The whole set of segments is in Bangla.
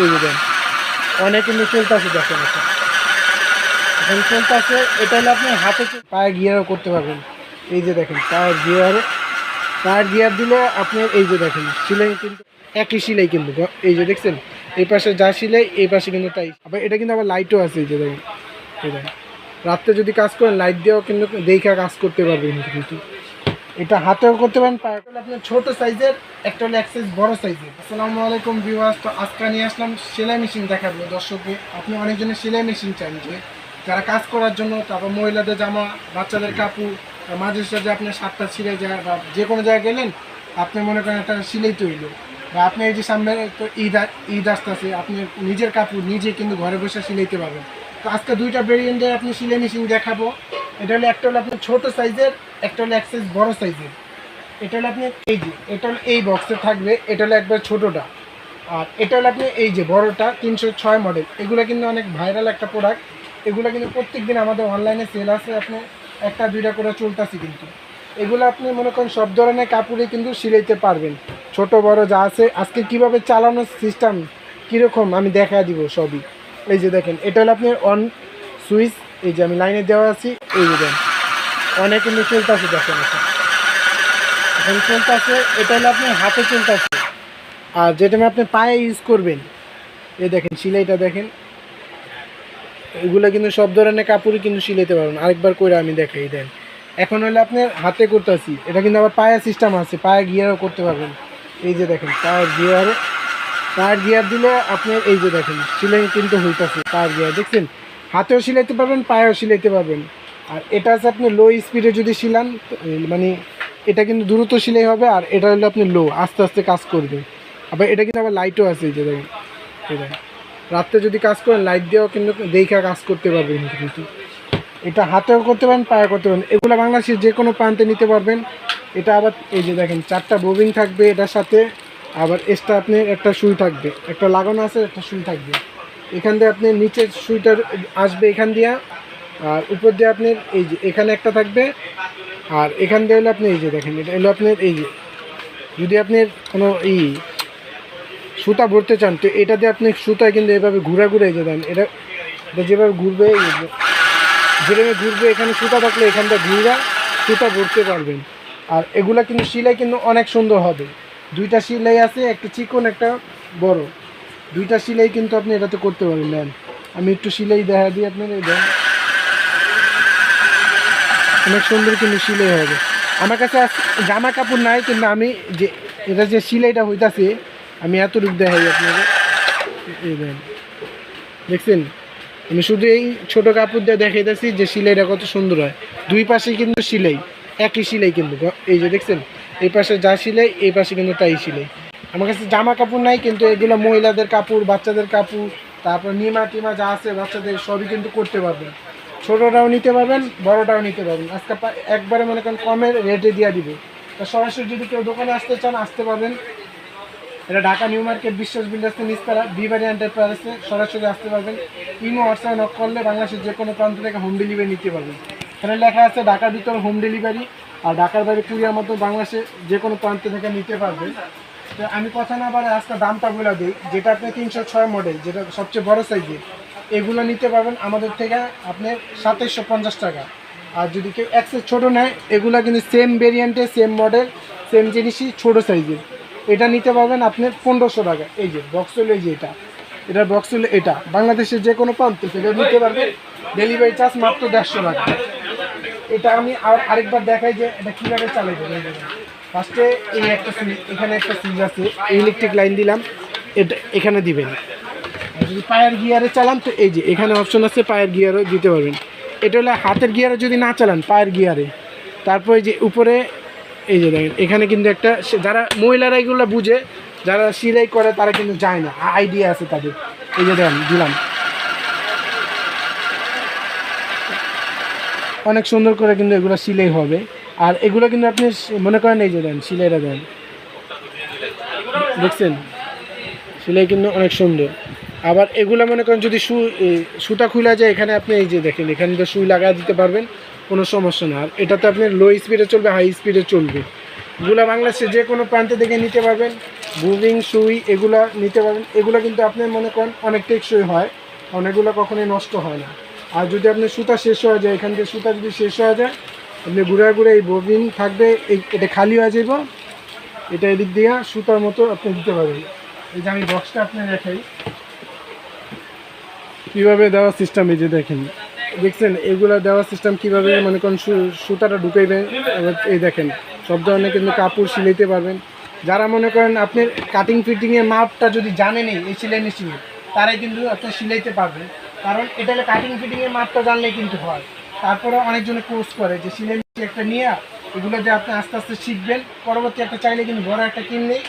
এই দেন, অনেক কিন্তু চলতেছে দেখেন এটা। এখন চলতেছে এটা হলে আপনি হাতে চে- পায়ে গিয়ারও করতে পারবেন। এই যে দেখেন, পায়ের গিয়ারে পায়ের গিয়ার দিলে আপনি এই যে দেখেন, সিলাই কিন্তু একই সিলাই কিন্তু, এই যে দেখছেন, এই পাশে যা সিলাই, এই পাশে কিন্তু তাই। আবার এটা কিন্তু আবার লাইটও আছে, এই যে দেখেন, এই দেখেন। রাত্রে যদি কাজ করেন লাইট দিয়েও কিন্তু দেখা কাজ করতে পারবেন কিন্তু। এটা হাতেও করতে পারেন, পায়ে আপনার ছোট সাইজের, একটা হলো এক সাইজ বড় সাইজের। আসসালামু আলাইকুম ভিউয়ার্স তো আজকে নিয়ে আসলাম সেলাই মেশিন দেখাবো। দর্শককে, আপনি অনেকজনের সেলাই মেশিন চান যে, যারা কাজ করার জন্য, তারপর মহিলাদের জামা, বাচ্চাদের কাপড় মাঝে সাঝে আপনার সাতটা ছিঁড়ে যায়, বা যে কোনো জায়গায় গেলেন, আপনি মনে করেন একটা সিলাই তৈরি। বা আপনি এই যে সামনে তো ঈদ ঈদ আসতেছে, আপনি নিজের কাপড় নিজে কিন্তু ঘরে বসে সিলাইতে পারবেন। তো আজকে দুইটা ভেরিয়েন্টের আপনি সিলাই মেশিন দেখাবো। এটা হলো, একটা হলো আপনার ছোট সাইজের, একটা হলো এক সাইজ বড় সাইজের। এটা হলো আপনি এই যে, এটা হলো এই বক্সে থাকবে, এটা হলো একবার ছোটোটা। আর এটা হলো আপনি এই যে বড়টা, তিনশো ছয় মডেল এগুলো কিন্তু অনেক ভাইরাল একটা প্রোডাক্ট এগুলো কিন্তু প্রত্যেক দিন আমাদের অনলাইনে সেল আছে, আপনি একটা, দুইটা করে চলতেছে কিন্তু। এগুলো আপনি মনে করেন সব ধরনের কাপড়ে কিন্তু সিলাইতে পারবেন। ছোট, বড় যা আছে, আজকে কীভাবে চালানোর সিস্টেম কীরকম, আমি দেখা দিব সবই। এই যে দেখেন, এটা হলো আপনি অন সুইচ এই যে আমি লাইনে দেওয়া আছি, এই যে দেন। অনেক কিন্তু চলতেছে, দেখেন এখন চলতেছে, এটা হলে আপনি হাতে চলতেছে। আর যেটা আপনি পায়ে ইউজ করবেন, এই দেখেন, সিলাইটা দেখেন। এগুলো কিন্তু সব ধরনের কাপড়ই কিন্তু সিলাইতে পারবেন। আরেকবার করে আমি দেখাই, দেন। এখন হলে আপনি হাতে করতেছি। এটা কিন্তু আবার পায়ের সিস্টেম আছে, পায়ে গিয়ারও করতে পারবেন। এই যে দেখেন, পায়ের গিয়ারে পায়ের গিয়ার দিলে আপনি এই যে দেখেন সিলাই কিন্তু হইতেছে, পায়ের গিয়ার দেখছেন? হাতেও সিলাইতে পারবেন, পায়েও সিলাইতে পারবেন। আর এটা আছে আপনি লো স্পিডে যদি সিলান মানে এটা কিন্তু দ্রুত সিলাই হবে আর এটা হলো আপনি লো আস্তে আস্তে কাজ করবে। আবার এটা কিন্তু আবার লাইটও আছে যে দেখেন দেখেন। রাত্রে যদি কাজ করেন লাইট দিয়েও কিন্তু দেখা কাজ করতে পারবেন কিন্তু। এটা হাতেও করতে পারেন পায়ে করতে পারেন। এগুলো বাংলাদেশের যে কোনো প্রান্তে নিতে পারবেন। এটা আবার এই যে দেখেন, চারটা বোবিং থাকবে এটার সাথে। আবার এক্সট্রা আপনি একটা সুই থাকবে। একটা লাগানো আছে, একটা সুই থাকবে। এখান দিয়ে আপনি নিচের সুইটার আসবে এখান দিয়ে, আর উপর দিয়ে আপনার এই যে এখানে একটা থাকবে, আর এখান দিয়ে হলো আপনি এই যে দেখেন, এটা হলো আপনার এই যে, যদি আপনি কোনো এই সুতা ভরতে চান, তো এটা দিয়ে আপনি সুতায় কিন্তু এভাবে ঘুরা ঘুরে যে দেন, এটা এটা যেভাবে ঘুরবে যেভাবে ঘুরবে, এখানে সুতা থাকলে এখান থেকে ঘুরা, সুতা ভরতে পারবেন। আর এগুলা কিন্তু সিলাই কিন্তু অনেক সুন্দর হবে। দুইটা সিলাই আছে, একটা চিকন, একটা বড়। দুইটা সিলাই কিন্তু আপনি এটাতে করতে পারবেন আমি একটু সিলাই দেখা দিই আপনার এই দেন। অনেক সুন্দর কিন্তু সিলাই হবে। আমার কাছে জামা কাপড় নাই, কিন্তু আমি যে, এটা যে সিলাইটা হইতাছে, আমি এতটুকু দেখাই আপনাকে এই দেন। দেখছেন? আমি শুধু এই ছোটো কাপড় দিয়ে দেখাইতেছি যে সিলাইটা কত সুন্দর হয়। দুই পাশে কিন্তু সিলাই, একই সিলাই কিন্তু। এই যে দেখছেন? এই পাশে যা সিলাই, এই পাশে কিন্তু তাই সিলাই। আমার কাছে জামা কাপড় নাই, কিন্তু এগুলো মহিলাদের কাপড়, বাচ্চাদের কাপড়, তারপর নিমা টিমা যা আছে বাচ্চাদের সবই কিন্তু করতে পারবেন। ছোটোটাও নিতে পারবেন বড়টাও নিতে পারবেন। আজকে একবারে মনে করেন কমের রেটে দিয়ে দিবে। তা সরাসরি যদি কেউ দোকানে আসতে চান, আসতে পারবেন। এটা ঢাকা নিউ মার্কেট, বিশ্বাস বিল্ডার্সের নিচতলা বিবারি এন্টারপ্রাইজে সরাসরি আসতে পারবেন। ইমো, হোয়াটসঅ্যাপ নক করলে বাংলাদেশের যে কোনো প্রান্ত থেকে হোম ডেলিভারি নিতে পারবেন। এখানে লেখা আছে, ঢাকার ভিতরে হোম ডেলিভারি আর ঢাকার বাইরে কুরিয়ার মতো বাংলাদেশে যে কোনো প্রান্ত থেকে নিতে পারবেন। আমি কথা না বারে আজকে দামটা বলে দিই, যেটা আপনি তিনশো ছয় মডেল যেটা সবচেয়ে বড় সাইজের এগুলো নিতে পারবেন আমাদের থেকে আপনি সাতাইশশো পঞ্চাশ টাকা। আর যদি কেউ এক্সেস ছোটো নেয়, এগুলো কিন্তু সেম ভেরিয়েন্টে সেম মডেল সেম জিনিসই ছোটো সাইজের এটা নিতে পারবেন আপনি পনেরোশো টাকা। এই যে বক্স হলো এই যে এটা। এটার বক্স হলো এটা। বাংলাদেশের যে কোনো প্রান্ত থেকে নিতে পারবেন। ডেলিভারি চার্জ মাত্র দেড়শো টাকা। এটা আমি আর আরেকবার দেখাই যে এটা কীভাবে চালাইতে ফার্স্টে এই একটা এখানে একটা সুইচ আছে ইলেকট্রিক লাইন দিলাম, এটা এখানে দিবেন। যদি পায়ের গিয়ারে চালান, তো এই যে এখানে অপশন আছে পায়ের গিয়ারও দিতে পারবেন। এটা হলো হাতের গিয়ারে যদি না চালান, পায়ের গিয়ারে তারপরে যে উপরে, এই যে দেখেন, এখানে কিন্তু একটা যারা মহিলারা এগুলো বুঝে, যারা সিলাই করে, তারা কিন্তু যায় না। আইডিয়া আছে তাদের। এই যে দেখেন, দিলাম। অনেক সুন্দর করে কিন্তু এগুলো সিলাই হবে। আর এগুলো কিন্তু আপনি মনে করেন এই যে দেন, সিলাইটা দেন। দেখছেন? সিলাই কিন্তু অনেক সুন্দর। আবার এগুলো মনে করেন যদি সু সুতা খুলে যায়, এখানে আপনি এই যে দেখেন, এখানে তো সুই লাগা দিতে পারবেন, কোনো সমস্যা না। আর এটাতে আপনি লো স্পিডে চলবে হাই স্পিডে চলবে। এগুলো বাংলাদেশে যে কোনো প্রান্ত থেকে নিতে পারবেন। বুভিং সুই, এগুলা নিতে পারবেন। এগুলো কিন্তু আপনি মনে করেন অনেক টেকসই হয়। কারণ এগুলো কখনোই নষ্ট হয় না। আর যদি আপনি সুতা শেষ হয়ে যায়, এখান থেকে সুতা যদি শেষ হয়ে যায়, আপনি ঘুরে ঘুরে এই ববিন থাকবে, এই এটা খালি হয়ে যাব এটা এদিক দিয়ে সুতার মতো আপনি দিতে পারবেন। এই যে আমি বক্সটা আপনি দেখাই। কীভাবে দেওয়ার সিস্টেম এই যে দেখেন। দেখছেন, এগুলো দেওয়ার সিস্টেম কীভাবে, মনে করেন সুতাটা ঢুকাইবেন এবার এই দেখেন। সব ধরনের কিন্তু কাপড় সিলাইতে পারবেন। যারা মনে করেন আপনি কাটিং ফিটিংয়ের মাপটা যদি জানেনই, এই সেলাই মেশিনে তারাই কিন্তু আপনি সিলাইতে পারবেন। কারণ এটা হলো কাটিং ফিটিংয়ের মাপটা জানলেই কিন্তু হয়। তারপরে অনেকজনে কোর্স করে যে সিলাই একটা নিয়ে? এগুলো যে আপনি আস্তে আস্তে শিখবেন, পরবর্তী একটা চাইলে কিন্তু বড় একটা কিনলেই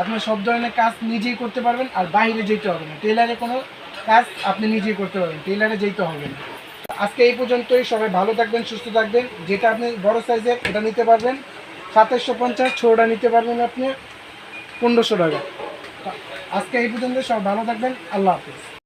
আপনি সব ধরনের কাজ নিজেই করতে পারবেন আর বাইরে যেতে হবে না। টেলারে কোনো কাজ আপনি নিজেই করতে পারবেন টেলারে যেতে হবে না। আজকে এই পর্যন্তই, সবাই ভালো থাকবেন, সুস্থ থাকবেন। যেটা আপনি বড় সাইজের এটা নিতে পারবেন। সাতাশশো পঞ্চাশ ছোটা নিতে পারবেন আপনি, পনেরোশো টাকা। আজকে এই পর্যন্ত সব ভালো থাকবেন। আল্লাহ হাফিজ।